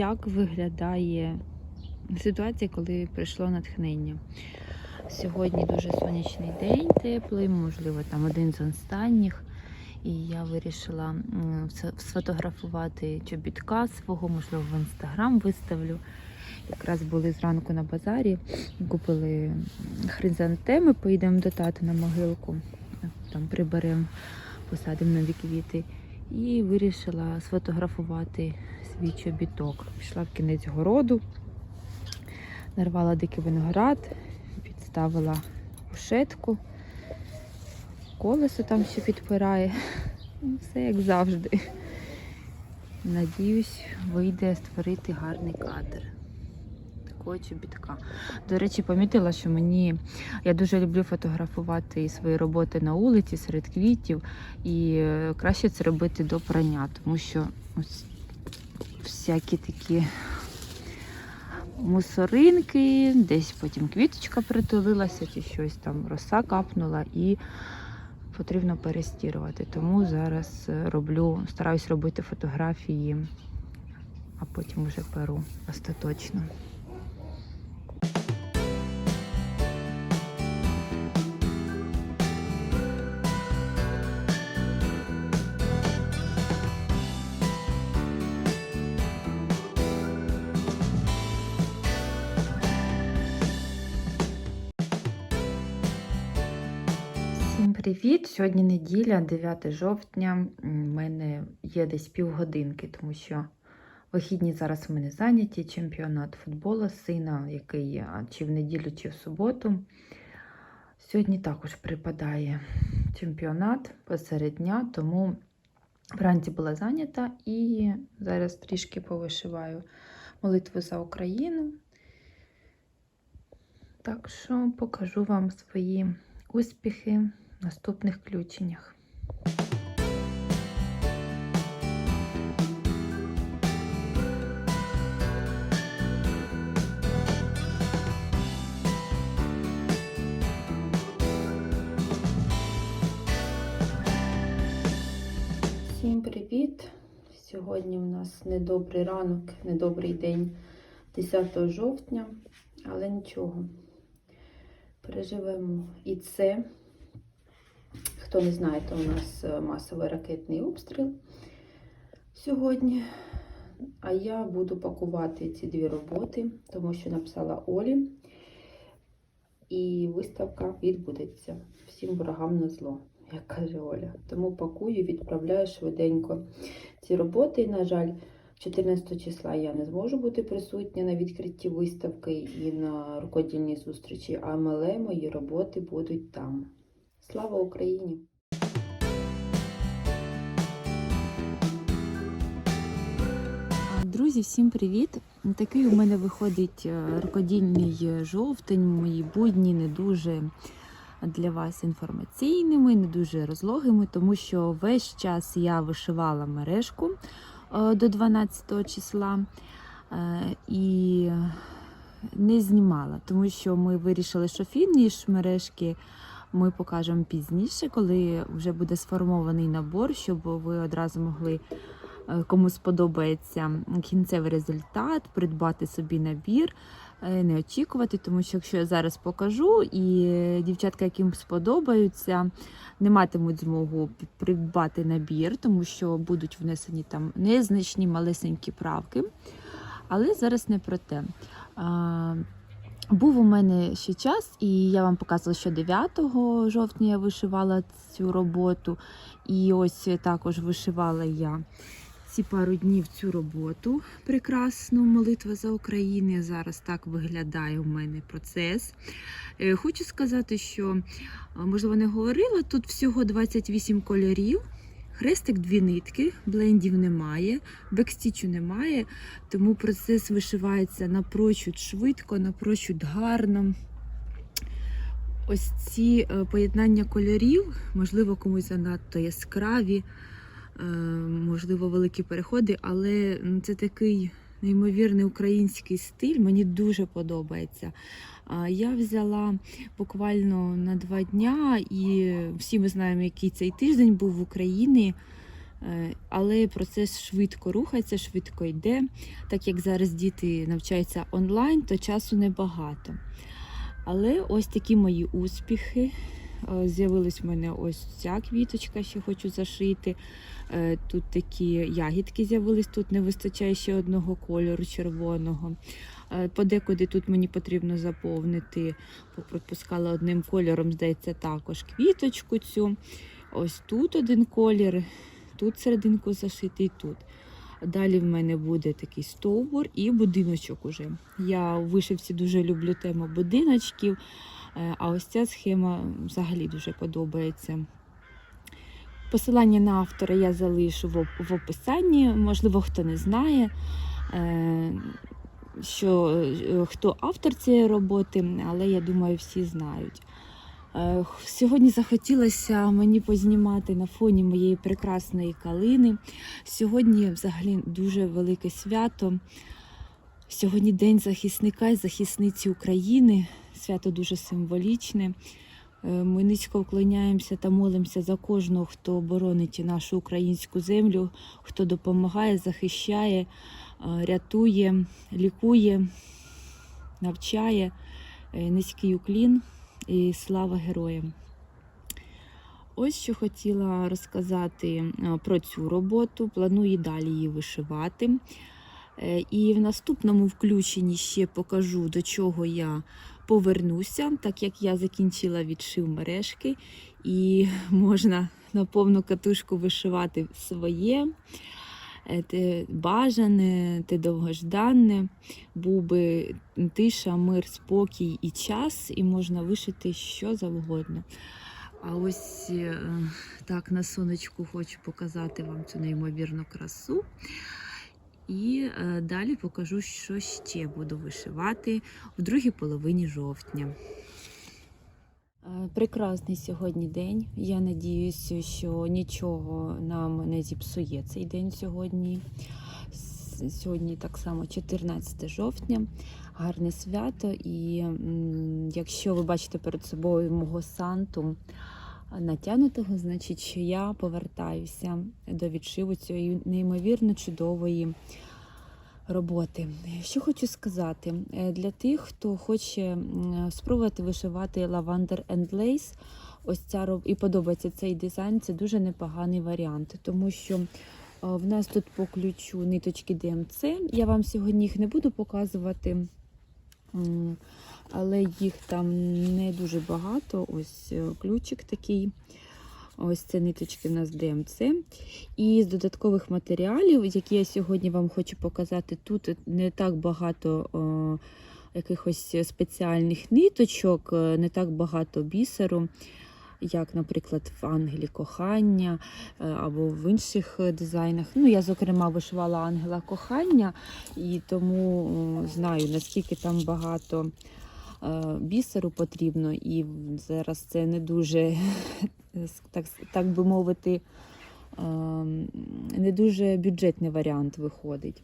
як виглядає ситуація, коли прийшло натхнення. Сьогодні дуже сонячний день, теплий, можливо, там один з останніх. І я вирішила сфотографувати чобітка свого, можливо, в інстаграм виставлю. Якраз були зранку на базарі, купили хризантеми, поїдемо до тати на могилку, там приберемо, посадимо нові квіти. І вирішила сфотографувати свій чобіток. Пішла в кінець городу, нарвала дикий виноград, підставила кушетку, колесо там ще підпирає. Ну, Все як завжди. Надіюсь, вийде створити гарний кадр. Такого чобітка. До речі, помітила, що мені я дуже люблю фотографувати свої роботи на вулиці серед квітів, і е, краще це робити до прання, тому що ось всякі такі мусоринки, десь потім квіточка притулилася, чи щось там роса капнула, і потрібно перестірувати. Тому зараз е, роблю, стараюсь робити фотографії, а потім вже перу остаточно. Привіт! Сьогодні неділя, 9 жовтня. У мене є десь півгодинки, тому що вихідні зараз у мене зайняті. Чемпіонат футболу сина, який а, чи в неділю, чи в суботу. Сьогодні також припадає чемпіонат посеред дня, тому вранці була зайнята і зараз трішки повишиваю молитву за Україну. Так що покажу вам свої успіхи в наступних включеннях. Всім привіт! Сьогодні у нас недобрий ранок, недобрий день 10 жовтня, але нічого. Переживемо і це. Хто не знає, то у нас е, масовий ракетний обстріл сьогодні. А я буду пакувати ці дві роботи, тому що написала Олі. І виставка відбудеться. Всім ворогам на зло, як каже Оля. Тому пакую, відправляю швиденько ці роботи. На жаль, 14 числа я не зможу бути присутня на відкритті виставки і на рукодільній зустрічі, але мої роботи будуть там. Слава Україні! Друзі, всім привіт! Такий у мене виходить е, рукодільний жовтень, мої будні не дуже для вас інформаційними, не дуже розлогими, тому що весь час я вишивала мережку е, до 12 числа е, і не знімала, тому що ми вирішили, що фініш мережки ми покажемо пізніше, коли вже буде сформований набор, щоб ви одразу могли, е, кому сподобається кінцевий результат, придбати собі набір. е, Не очікувати, тому що якщо я зараз покажу, і дівчатка, яким сподобаються, не матимуть змогу придбати набір, тому що будуть внесені там незначні малесенькі правки. Але зараз не про те. Був у мене ще час, і я вам показувала, що 9 жовтня я вишивала цю роботу. І ось також вишивала я ці пару днів цю роботу прекрасну молитва за Україну. Зараз так виглядає у мене процес. Е, Хочу сказати, що, е, можливо, не говорила, тут всього 28 кольорів. Хрестик дві нитки, блендів немає, бекстічу немає, тому процес вишивається напрочуд швидко, напрочуд гарно. Ось ці е, поєднання кольорів, можливо, комусь занадто яскраві, е, можливо, великі переходи, але це такий неймовірний український стиль, мені дуже подобається. Я взяла буквально на два дня, і всі ми знаємо, який цей тиждень був в Україні. Е, Але процес швидко рухається, швидко йде. Так як зараз діти навчаються онлайн, то часу небагато. Але ось такі мої успіхи. Е, З'явилась в мене ось ця квіточка, ще хочу зашити. Е, Тут такі ягідки з'явились, тут не вистачає ще одного кольору червоного. Е, Подекуди тут мені потрібно заповнити, пропускала одним кольором, здається, також квіточку цю. Ось тут один колір, тут серединку зашити і тут. Далі в мене буде такий стовбур і будиночок уже. Я у вишивці дуже люблю тему будиночків, а ось ця схема взагалі дуже подобається. Посилання на автора я залишу в описанні. Можливо, хто не знає, е, що е, хто автор цієї роботи, але я думаю, всі знають. Е, Сьогодні захотілося мені познімати на фоні моєї прекрасної калини. Сьогодні взагалі дуже велике свято. Сьогодні День захисника і захисниці України. Свято дуже символічне. Е, Ми низько вклоняємося та молимося за кожного, хто боронить нашу українську землю, хто допомагає, захищає, е, рятує, лікує, навчає. Е, Низький уклін і слава героям. Ось що хотіла розказати про цю роботу. Планую далі її вишивати. Е, І в наступному включенні ще покажу, до чого я повернуся, так як я закінчила відшив мережки, і можна на повну катушку вишивати своє, е, те бажане, те довгожданне. Був би тиша, мир, спокій і час, і можна вишити що завгодно. А ось е, так на сонечку хочу показати вам цю неймовірну красу. І е, далі покажу, що ще буду вишивати в другій половині жовтня. Е, Прекрасний сьогодні день. Я надіюся, що нічого нам не зіпсує цей день сьогодні. Сьогодні так само 14 жовтня, гарне свято. І якщо ви бачите перед собою мого санту натягнутого, значить, я повертаюся до відшиву цієї неймовірно чудової роботи. Що хочу сказати Е, для тих, хто хоче спробувати вишивати лавандер and lace, ось ця і подобається цей дизайн, це дуже непоганий варіант, тому що е, в нас тут по ключу ниточки DMC. Я вам сьогодні їх не буду показувати, але їх там не дуже багато. Ось е, ключик такий. Ось це ниточки в нас DMC. І з додаткових матеріалів, які я сьогодні вам хочу показати, тут не так багато о, якихось спеціальних ниточок, е, не так багато бісеру, як, наприклад, в Ангелі кохання е, або в інших е, дизайнах. Ну, я, зокрема, вишивала ангела кохання, і тому знаю, наскільки там багато е, бісеру потрібно, і зараз це не дуже, так, так би мовити, ем, не дуже бюджетний варіант виходить.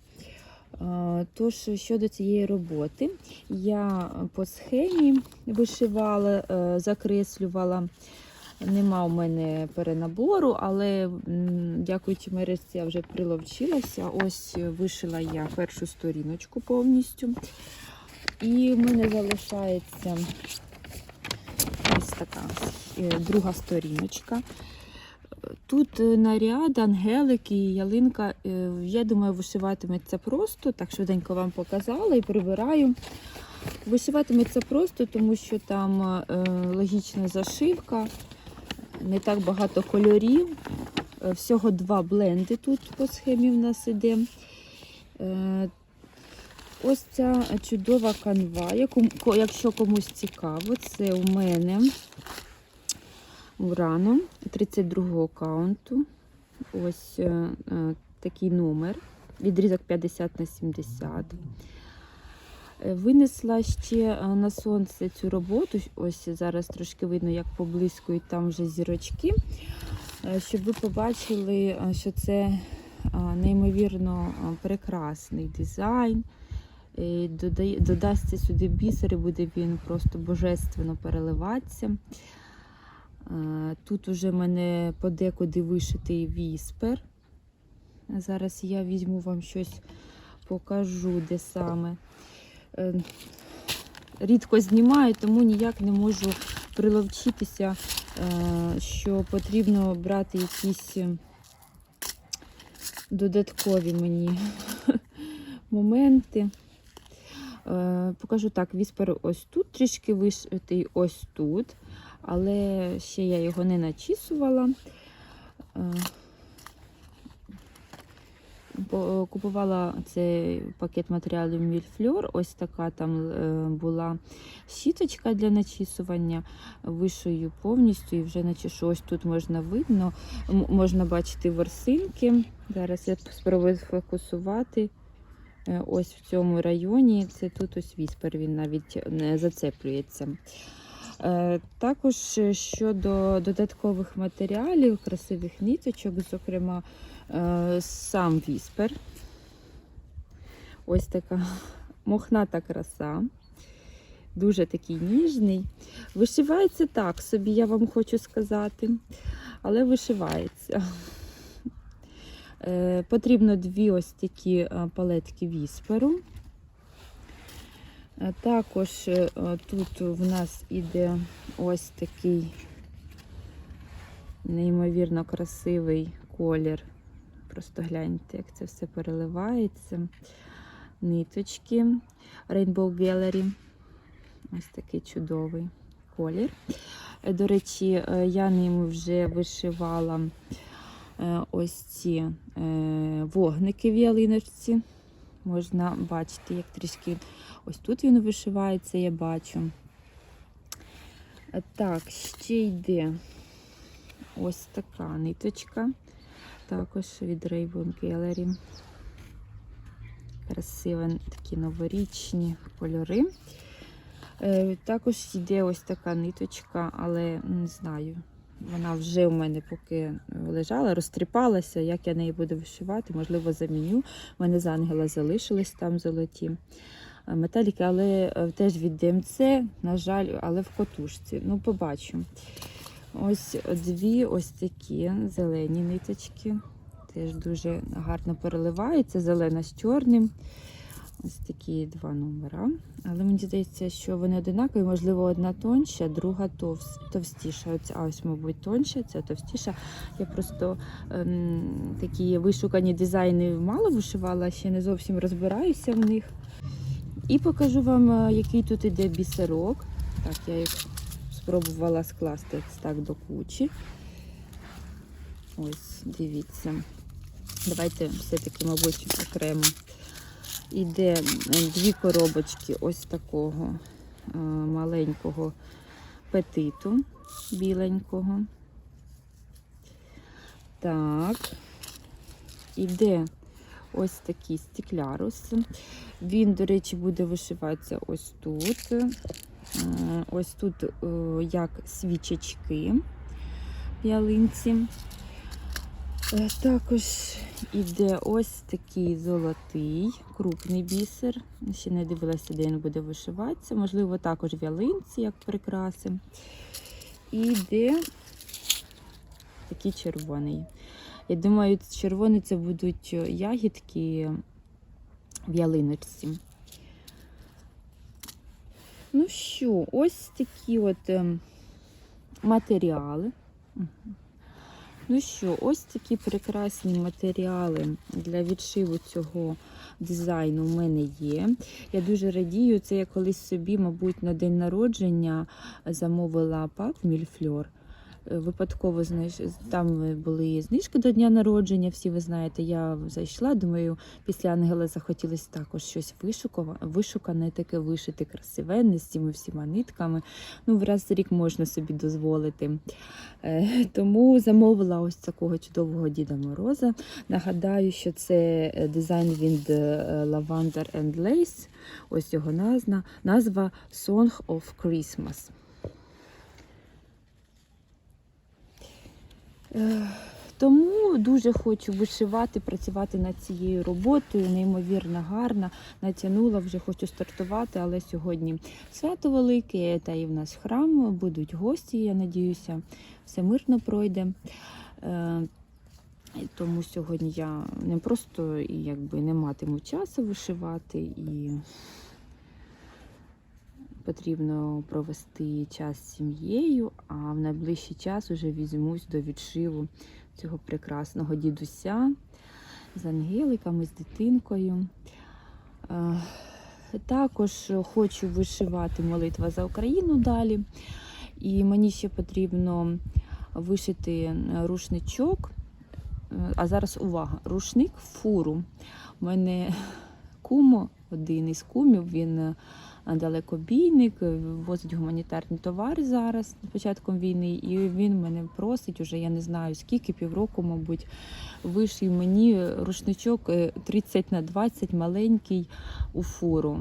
Е, Тож, щодо цієї роботи, я по схемі вишивала, е, закреслювала. Нема у мене перенабору, але дякуючи мережці, я вже приловчилася. Ось вишила я першу сторіночку повністю. І в мене залишається ось така е, друга сторіночка. Тут е, наряд, ангелик і ялинка. е, Я думаю, вишиватиметься просто. Так швиденько вам показала і прибираю. Вишиватиметься просто, тому що там логічна зашивка, не так багато кольорів. Всього два бленди тут по схемі в нас іде. Ось ця чудова канва, якщо комусь цікаво, це у мене Урано 32-го каунту. Ось е, е, такий номер. Відрізок 50 на 70. Е, Винесла ще на сонце цю роботу. Ось зараз трошки видно, як поблискують там вже зірочки. Щоб ви побачили, що це неймовірно прекрасний дизайн. Додасться сюди бісер, і буде він просто божественно переливатися. Е, Тут уже в мене подекуди вишитий віспер. Зараз я візьму вам щось, покажу, де саме. Е, Рідко знімаю, тому ніяк не можу приловчитися, е, що потрібно брати якісь додаткові мені моменти. Е, Покажу так, віспер ось тут трішки вишитий, ось тут, але ще я його не начісувала. Е, Купувала цей пакет матеріалів Мільфльор. Ось така там е, була щіточка для начісування. Вишию повністю і вже начешу. Ось тут можна видно, можна бачити ворсинки. Зараз я спробую сфокусувати. Е, Ось в цьому районі. Це тут ось віспер, він навіть не зацеплюється. Е, Також е, щодо додаткових матеріалів, красивих ниточок, зокрема, сам віспер. Ось така мохната краса. Дуже такий ніжний. Вишивається так собі, я вам хочу сказати, але вишивається. Е, Потрібно дві ось такі е, палетки вісперу. Е, Також тут в нас іде ось такий неймовірно красивий колір. Просто гляньте, як це все переливається. Ниточки Rainbow Gallery. Ось такий чудовий колір. До речі, я ним вже вишивала ось ці е, вогники в ялиночці. Можна бачити, як трішки ось тут він вишивається, я бачу. Е, Так, ще йде ось така ниточка. Також від Rainbow Gallery. Красиві такі новорічні кольори. Е, Також йде ось така ниточка, але не знаю. Вона вже у мене поки лежала, розтріпалася. Як я неї буду вишивати, можливо, заміню. У мене з ангела залишились там золоті е, металіки, але е, теж від ДМЦ, на жаль, але в котушці. Ну, побачу. Ось дві ось такі зелені ниточки. Теж дуже гарно переливаються, зелена з чорним. Ось такі два номера. Але мені здається, що вони одинакові, можливо, одна тонша, друга товс- товстіша. А ось, мабуть, тонша, ця товстіша. Я просто ем, такі вишукані дизайни мало вишивала, ще не зовсім розбираюся в них. І покажу вам, е, який тут іде бісерок. Так, я їх спробувала скласти ось так до кучі. Ось, дивіться. Давайте все-таки, мабуть, окремо. Іде е, дві коробочки ось такого е, маленького петиту біленького. Так. Іде ось такий стеклярус. Він, до речі, буде вишиватися ось тут. Е, Ось тут як свічечки ялинці. Е, Також іде ось такий золотий, крупний бісер. Ще не дивилася, де він буде вишиватися. Можливо, також в ялинці, як прикраси. І йде такий червоний. Я думаю, червоний це будуть ягідки в ялиночці. Ну що, ось такі от ем, матеріали. Ну що, ось такі прекрасні матеріали для відшиву цього дизайну в мене є. Я дуже радію. Це я колись собі, мабуть, на день народження замовила пак Мільфльор. Е, Випадково там були знижки до дня народження, всі ви знаєте, я зайшла, думаю, після ангела захотілося також щось вишукане, таке вишити красивенне з цими всіма нитками. Ну, раз рік можна собі дозволити. Е, Тому замовила ось такого чудового Діда Мороза. Нагадаю, що це е, дизайн від е, Lavender and Lace. Ось його назва Song of Christmas. Тому дуже хочу вишивати, працювати над цією роботою, неймовірно гарна. Натягнула, вже хочу стартувати, але сьогодні свято велике, та і в нас храм, будуть гості, я надіюся, все мирно пройде. Е, Тому сьогодні я не просто якби не матиму часу вишивати і потрібно провести час з сім'єю, а в найближчий час уже візьмусь до відшиву цього прекрасного дідуся з ангеликами, з дитинкою. Е, Також хочу вишивати молитва за Україну далі. І мені ще потрібно вишити рушничок. Е, А зараз увага! Рушник фуру. У мене кумо, один із кумів, він далекобійник, е, возить гуманітарні товари зараз з початком війни, і він мене просить уже, я не знаю скільки, півроку, мабуть, вишив мені рушничок е, 30 на 20 маленький у фуру.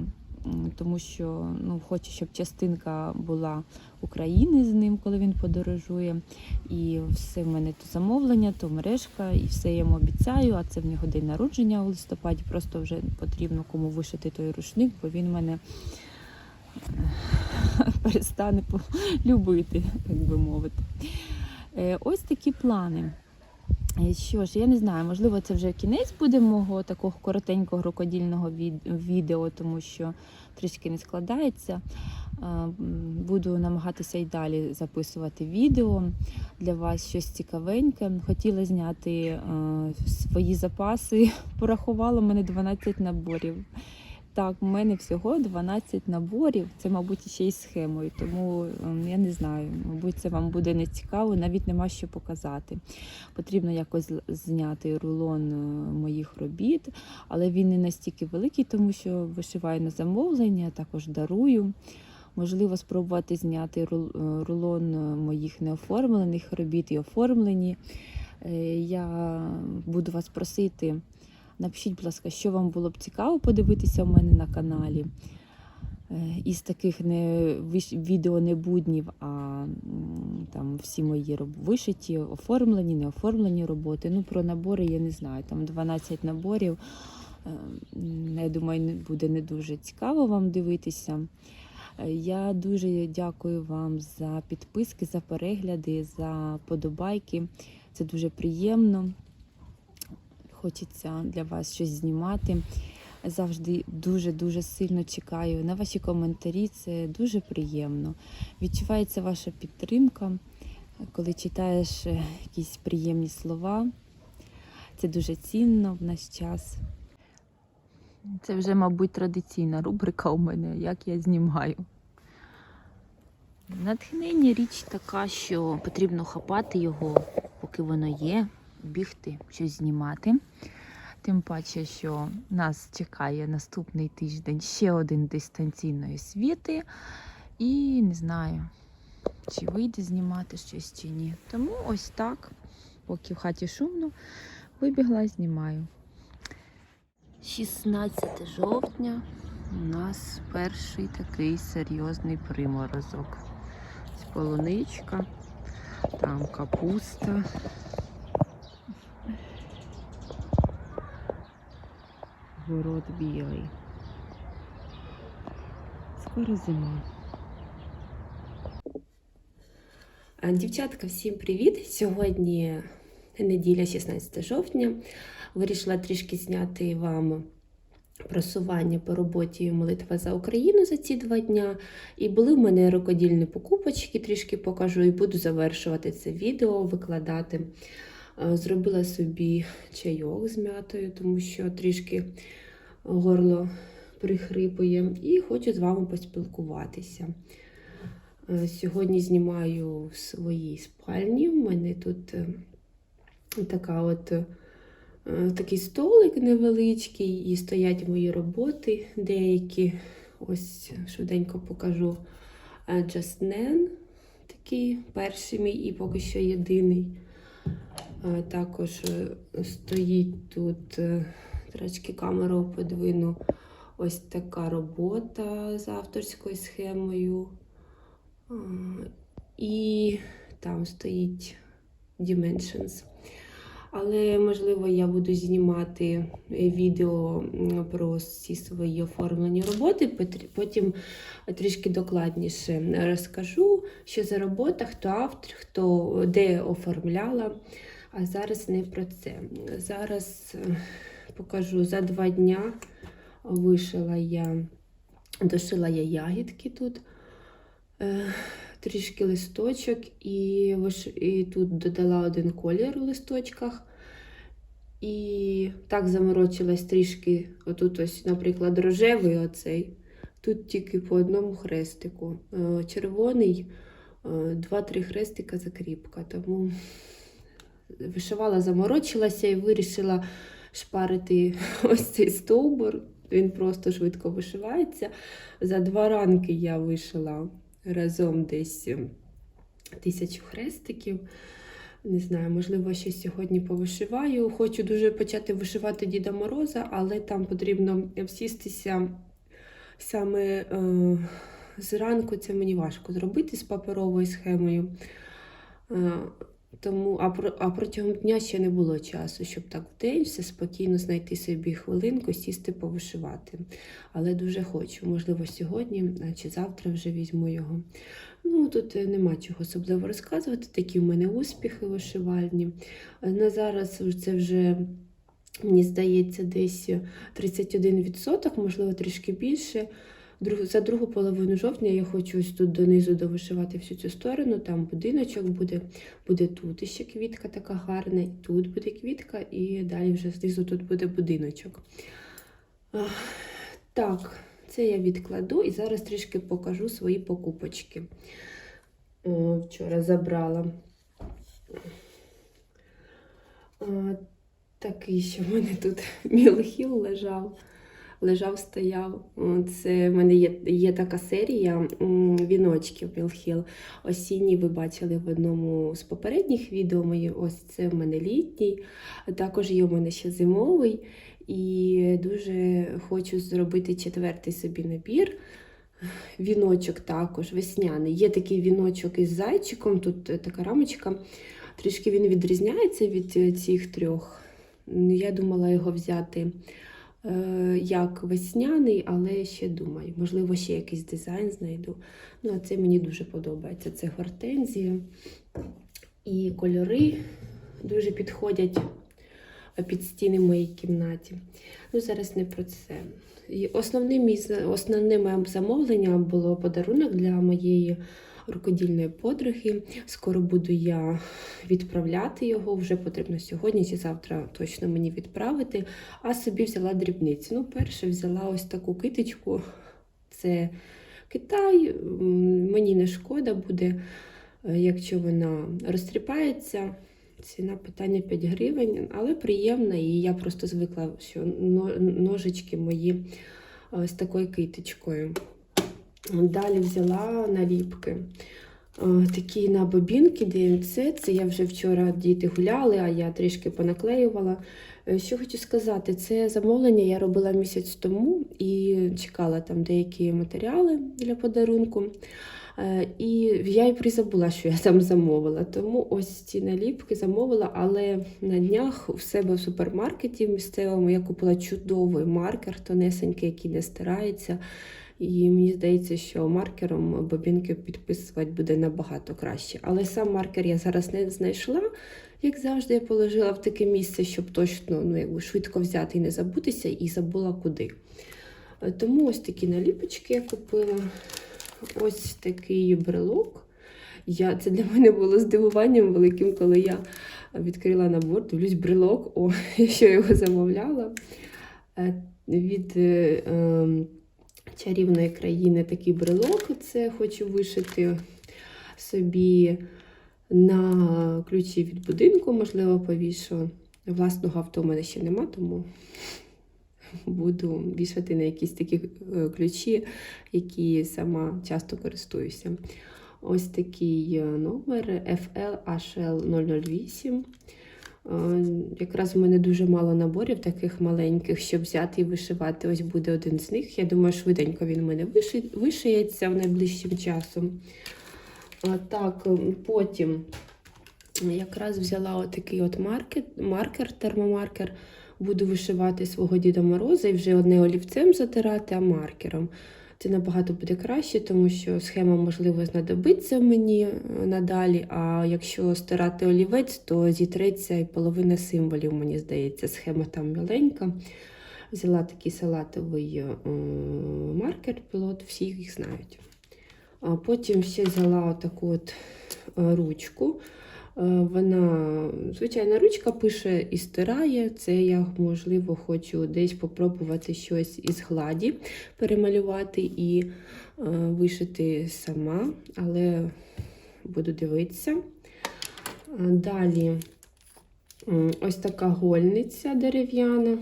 Тому що ну, хочу, щоб частинка була України з ним, коли він подорожує. І все в мене то замовлення, то мережка, і все я йому обіцяю. А це в нього день народження у листопаді. Просто вже потрібно кому вишити той рушник, бо він мене е, перестане любити, як би мовити. Е, Ось такі плани. Е, Що ж, я не знаю, можливо, це вже кінець буде мого такого коротенького рукодільного відео, тому що трішки не складається. Е, Буду намагатися і далі записувати відео для вас щось цікавеньке. Хотіла зняти свої запаси. Порахувала мене 12 наборів. Так, в мене всього 12 наборів. Це, мабуть, ще й схемою, тому ем, я не знаю. Мабуть, це вам буде не цікаво, навіть нема що показати. Потрібно якось зняти рулон е, моїх робіт, але він не настільки великий, тому що вишиваю на замовлення, також дарую. Можливо, спробувати зняти е, рулон е, моїх неоформлених робіт і оформлені. Я буду вас просити, напишіть, будь ласка, що вам було б цікаво подивитися в мене на каналі. Е, Із таких не відео не буднів, а там всі мої вишиті, оформлені, не оформлені роботи. Ну, про набори я не знаю. Там 12 наборів. Е, Я думаю, буде не дуже цікаво вам дивитися. Е, Я дуже дякую вам за підписки, за перегляди, за подобайки. Це дуже приємно. Хочеться для вас щось знімати. Завжди дуже-дуже сильно чекаю на ваші коментарі. Це дуже приємно. Відчувається ваша підтримка, коли читаєш е, якісь приємні слова. Це дуже цінно в наш час. Це вже, мабуть, традиційна рубрика у мене, як я знімаю. Натхнення річ така, що потрібно хапати його, поки воно є, бігти, щось знімати. Тим паче, що нас чекає наступний тиждень ще один дистанційної освіти. І не знаю, чи вийде знімати щось чи ні. Тому ось так, поки в хаті шумно, вибігла, знімаю. 16 жовтня у нас перший такий серйозний приморозок. Полуничка, там капуста. Город білий. Скоро зима. А, Дівчатка, всім привіт! Сьогодні неділя, 16 жовтня. Вирішила трішки зняти вам просування по роботі молитва за Україну за ці два дня. І були в мене рукодільні покупочки, трішки покажу і буду завершувати це відео, викладати. Е, Зробила собі чайок з м'ятою, тому що трішки горло прихрипує, і хочу з вами поспілкуватися. Е, Сьогодні знімаю в своїй спальні. У мене тут е, така от, такий столик невеличкий, і стоять мої роботи деякі. Ось швиденько покажу Just Nan, такий перший мій і поки що єдиний. Також е, стоїть тут, е, трошки камеру подвину, ось така робота з авторською схемою. І там стоїть Dimensions. Але, можливо, я буду знімати е, відео про всі свої оформлені роботи, потім трішки докладніше розкажу, що за робота, хто автор, хто де оформляла. А зараз не про це. Зараз е, покажу за два дня вишила я, дошила я ягідки тут, е, трішки листочок, і, тут додала один колір у листочках. І так заморочилась трішки. Отут ось, наприклад, рожевий оцей. Тут тільки по одному хрестику. Е, Червоний, два-три хрестика закріпка. Тому вишивала, заморочилася і вирішила шпарити ось цей стовбур. Він просто швидко вишивається. За два ранки я вишила разом десь ем, тисячу хрестиків. Не знаю, можливо, ще сьогодні повишиваю. Хочу дуже почати вишивати Діда Мороза, але там потрібно всістися саме е, зранку. Це мені важко зробити з паперовою схемою. Е, тому, а, про, а протягом дня ще не було часу, щоб так в день все спокійно знайти собі хвилинку, сісти повишивати. Але дуже хочу. Можливо, сьогодні чи завтра вже візьму його. Ну, тут е, нема чого особливо розказувати. Такі в мене успіхи вишивальні. Е, На зараз це вже, мені здається, десь 31%, можливо, трішки більше. За другу половину жовтня я хочу ось тут донизу довишивати всю цю сторону, там будиночок буде, буде тут ще квітка така гарна, і тут буде квітка, і далі вже знизу тут буде будиночок. Так, це я відкладу і зараз трішки покажу свої покупочки. Вчора забрала. Такий, що в мене тут мілхіл лежав. Лежав, стояв. Це в мене є, є така серія віночків Мілхіл. Осінній ви бачили в одному з попередніх відео. Мої. Ось це в мене літній. Також є у мене ще зимовий. І дуже хочу зробити четвертий собі набір. Віночок також весняний. Є такий віночок із зайчиком, тут е, така рамочка. Трішки він відрізняється від е, цих трьох. Я думала його взяти як весняний, але ще думаю, можливо, ще якийсь дизайн знайду. Ну, а це мені дуже подобається. Це гортензія. І кольори дуже підходять е, під стіни в моїй кімнаті. Ну, зараз не про це. За- основне моє замовлення було подарунок для моєї рукодільної подруги. Скоро буду я відправляти його, вже потрібно сьогодні чи завтра точно мені відправити. А собі взяла дрібниці. Ну, перше взяла ось таку китичку. Це Китай. Мені не шкода буде, е, якщо вона розтріпається. Ціна питання 5 гривень, але приємна, і я просто звикла, що ножички мої е, з такою китичкою. Далі взяла наліпки. Е, Такі на бобінки ДМЦ. Це я вже вчора діти гуляли, а я трішки понаклеювала. Е, Що хочу сказати, це замовлення я робила місяць тому і чекала там деякі матеріали для подарунку. Е, І я і призабула, що я там замовила. Тому ось ці наліпки замовила, але на днях у себе в супермаркеті місцевому я купила чудовий маркер, тонесенький, який не стирається. І мені здається, що маркером бобінки підписувати буде набагато краще. Але сам маркер я зараз не знайшла. Як завжди, я положила в таке місце, щоб точно ну, якби швидко взяти і не забутися, і забула куди. Е, Тому ось такі наліпочки я купила. Ось такий брелок. Я, це для мене було здивуванням великим, коли я відкрила набор, дивлюсь брелок, о, я ще його замовляла. Е, Від е, ем, чарівної країни такий брелок. Це хочу вишити собі на ключі від будинку, можливо, повішу. Власного авто в мене ще нема, тому буду вішати на якісь такі е, ключі, які сама часто користуюся. Ось такий е, номер FL-HL008. Е, Якраз в мене дуже мало наборів таких маленьких, щоб взяти і вишивати. Ось буде один з них. Я думаю, швиденько він у мене вишиється в найближчим часом. Так, потім якраз взяла отакий от маркер, маркер, термомаркер. Буду вишивати свого Діда Мороза і вже одне олівцем затирати, а маркером. Це набагато буде краще, тому що схема, можливо, знадобиться мені е, надалі. А якщо стирати олівець, то зітреться і половина символів, мені здається, схема там маленька. Взяла такий салатовий е, маркер, пілот, всі їх знають. А потім ще взяла отаку от е, ручку. Е, Вона, звичайна ручка пише і стирає. Це я, можливо, хочу десь попробувати щось із гладі перемалювати і е, вишити сама, але буду дивитися. Е, Далі ось така гольниця дерев'яна.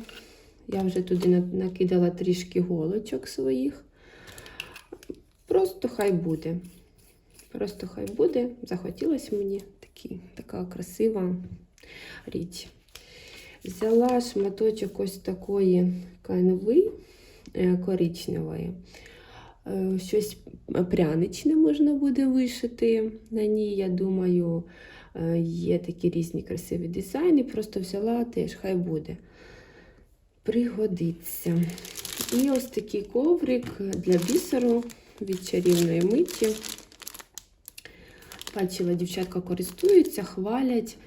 Я вже туди накидала трішки голочок своїх. Просто хай буде. Просто хай буде. Захотілось мені такі, така красива річ. Взяла шматочок ось такої канви е, коричневої. Е, Щось пряничне можна буде вишити на ній, я думаю. Е, Є такі різні красиві дизайни. Просто взяла теж, хай буде. Пригодиться. І ось такий коврик для бісеру від чарівної миті. Бачила, дівчатка користуються, хвалять.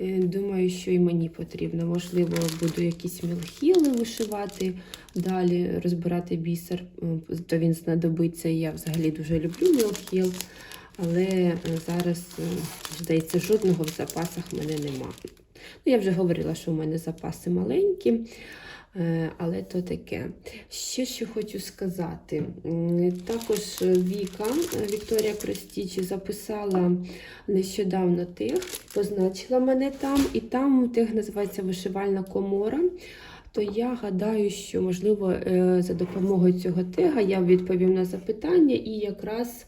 Е, Думаю, що і мені потрібно. Можливо, буду якісь мілхіли вишивати, далі розбирати бісер, то він знадобиться. Я взагалі дуже люблю мілхіл, але е, зараз, е, здається, жодного в запасах в мене нема. Ну, я вже говорила, що у мене запаси маленькі. Е, Але то таке. Ще що хочу сказати. Також Віка, Вікторія Простічі, записала нещодавно тег, позначила мене там, і там тег називається Вишивальна комора. То я гадаю, що можливо е, за допомогою цього тега я відповім на запитання і якраз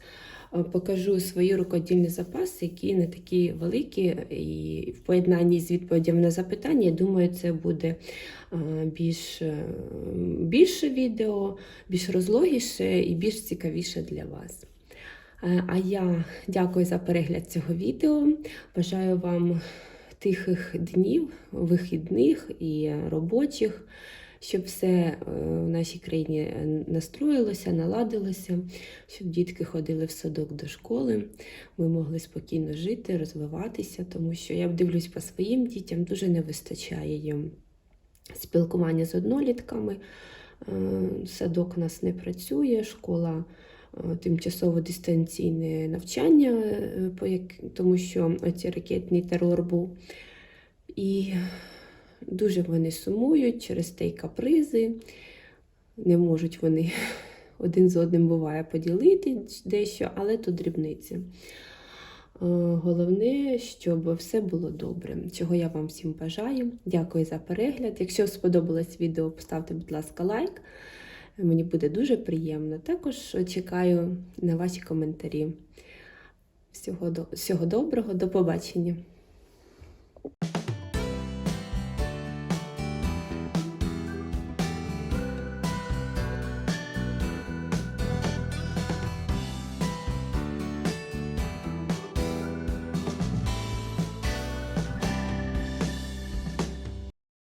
покажу свої рукодільні запаси, які не такі великі, і в поєднанні з відповідями на запитання, я думаю, це буде е, більш, е, більше відео, більш розлогіше і більш цікавіше для вас. Е, А я дякую за перегляд цього відео. Бажаю вам тихих днів, вихідних і робочих, щоб все е, в нашій країні е, настроїлося, наладилося, щоб дітки ходили в садок до школи, ми могли спокійно жити, розвиватися, тому що я дивлюсь по своїм дітям, дуже не вистачає їм спілкування з однолітками. Е, Садок у нас не працює, школа тимчасово дистанційне навчання, тому що оці ракетний терор був. І дуже вони сумують через те й капризи. Не можуть вони один з одним буває поділити дещо, але то дрібниці. Е, Головне, щоб все було добре, чого я вам всім бажаю. Дякую за перегляд. Якщо сподобалось відео, поставте, будь ласка, лайк. Мені буде дуже приємно. Також чекаю на ваші коментарі. Всього, до- всього доброго, до побачення!